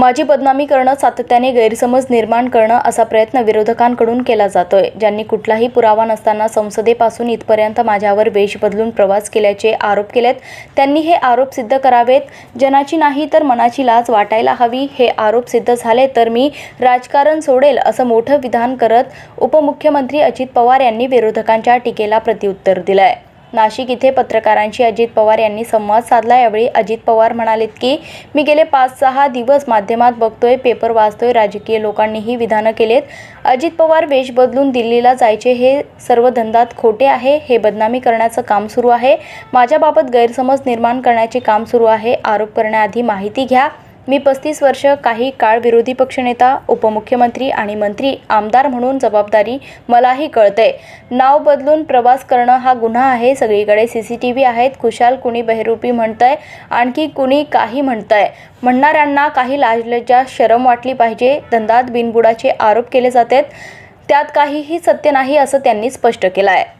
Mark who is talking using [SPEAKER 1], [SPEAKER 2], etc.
[SPEAKER 1] माझी बदनामी करणं सातत्याने गैरसमज निर्माण करणं असा प्रयत्न विरोधकांकडून केला जातोय ज्यांनी कुठलाही पुरावा नसताना संसदेपासून इथपर्यंत माझ्यावर वेश बदलून प्रवास केल्याचे आरोप केलेत. त्यांनी हे आरोप सिद्ध करावेत. जनाची नाही तर मनाची लाज वाटायला हवी हे आरोप सिद्ध झाले तर मी राजकारण सोडेल असं मोठं विधान करत उपमुख्यमंत्री अजित पवार यांनी विरोधकांच्या टीकेला प्रत्युत्तर दिलंय. नाशिक इथे पत्रकारांशी अजित पवार यांनी संवाद साधला. यावेळी अजित पवार म्हणालेत की मी गेले पाच सहा दिवस माध्यमात बघतोय पेपर वाचतोय राजकीय लोकांनीही विधानं केलेत. अजित पवार वेश बदलून दिल्लीला जायचे हे सर्व धंदात खोटे आहे. हे बदनामी करण्याचं काम सुरू आहे. माझ्याबाबत गैरसमज निर्माण करण्याचे काम सुरू आहे. आरोप करण्याआधी माहिती घ्या. मी पस्तीस वर्ष काही काळ विरोधी पक्षनेता उपमुख्यमंत्री आणि मंत्री आमदार म्हणून जबाबदारी मलाही कळते. नाव बदलून प्रवास करणं हा गुन्हा आहे. सगळीकडे सी सी टी व्ही आहेत. खुशाल कुणी बहिरूपी म्हणतंय? आणखी कुणी काही म्हणतंय? म्हणणाऱ्यांना काही लाजलज्जा शरम वाटली पाहिजे. धंदात बिनबुडाचे आरोप केले जातात. त्यात काहीही सत्य नाही असं त्यांनी स्पष्ट केलं आहे